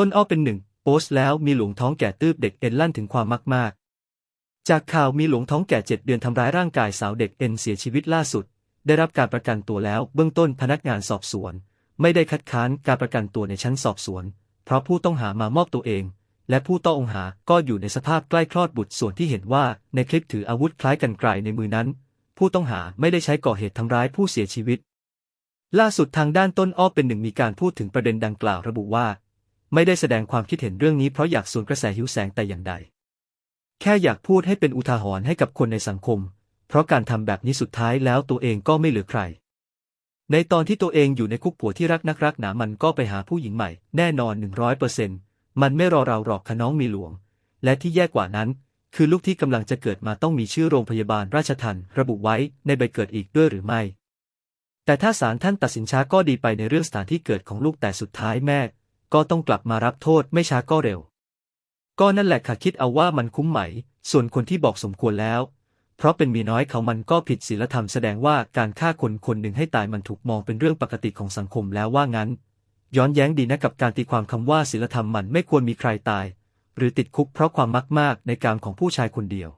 ต้นอ้อเป็นหนึ่งโพสต์แล้วมีหลวงท้องแก่ตืบเด็กเอ็นลั่นถึงความมากๆ จากข่าวมีหลวงท้องแก่เจ็ดเดือนทำร้ายร่างกายสาวเด็กเอ็นเสียชีวิตล่าสุด ได้รับการประกันตัวแล้วเบื้องต้นพนักงานสอบสวน ไม่ได้คัดค้านการประกันตัวในชั้นสอบสวน เพราะผู้ต้องหามามอบตัวเอง และผู้ต้องหาก็อยู่ในสภาพใกล้คลอดบุตรส่วนที่เห็นว่าในคลิปถืออาวุธคล้ายกันไกลในมือนั้น ผู้ต้องหาไม่ได้ใช้ก่อเหตุทำร้ายผู้เสียชีวิตล่าสุดทางด้านต้นอ้อเป็นหนึ่งมีการพูดถึงประเด็นดังกล่าวระบุว่า ไม่ได้แสดงความคิดเห็นเรื่องนี้เพราะอยากสวนกระแสหิวแสงแต่อย่างใด แค่อยากพูดให้เป็นอุทาหรณ์ให้กับคนในสังคม เพราะการทำแบบนี้สุดท้ายแล้วตัวเองก็ไม่เหลือใคร ในตอนที่ตัวเองอยู่ในคุกผัวที่รักนักรักหนามันก็ไปหาผู้หญิงใหม่ แน่นอน100%มันไม่รอเราหรอกคะน้องมีหลวง และที่แย่กว่านั้น คือลูกที่กำลังจะเกิดมาต้องมีชื่อโรงพยาบาลราชทันระบุไว้ในใบเกิดอีกด้วยหรือไม่แต่ถ้าศาลท่านตัดสินช้าก็ดีไปในเรื่องสถานที่เกิดของลูกแต่สุดท้ายแม่ ก็ต้องกลับมารับโทษไม่ช้าก็เร็ว ก็นั่นแหละค่ะคิดเอาว่ามันคุ้มไหม ส่วนคนที่บอกสมควรแล้ว เพราะเป็นมีน้อยเขามันก็ผิดศีลธรรมแสดงว่าการฆ่าคนคนหนึ่งให้ตายมันถูกมองเป็นเรื่องปกติของสังคมแล้วว่างั้น ย้อนแย้งดีนะกับการตีความคำว่าศีลธรรมมันไม่ควรมีใครตาย หรือติดคุกเพราะความมากๆในการของผู้ชายคนเดียว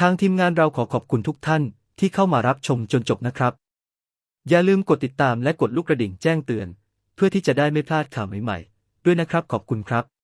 ทางทีมงานเราขอขอบคุณทุกท่านที่เข้ามารับชมจนจบนะครับ อย่าลืมกดติดตามและกดลูกกระดิ่งแจ้งเตือน เพื่อที่จะได้ไม่พลาดข่าวใหม่ๆ ด้วยนะครับขอบคุณครับ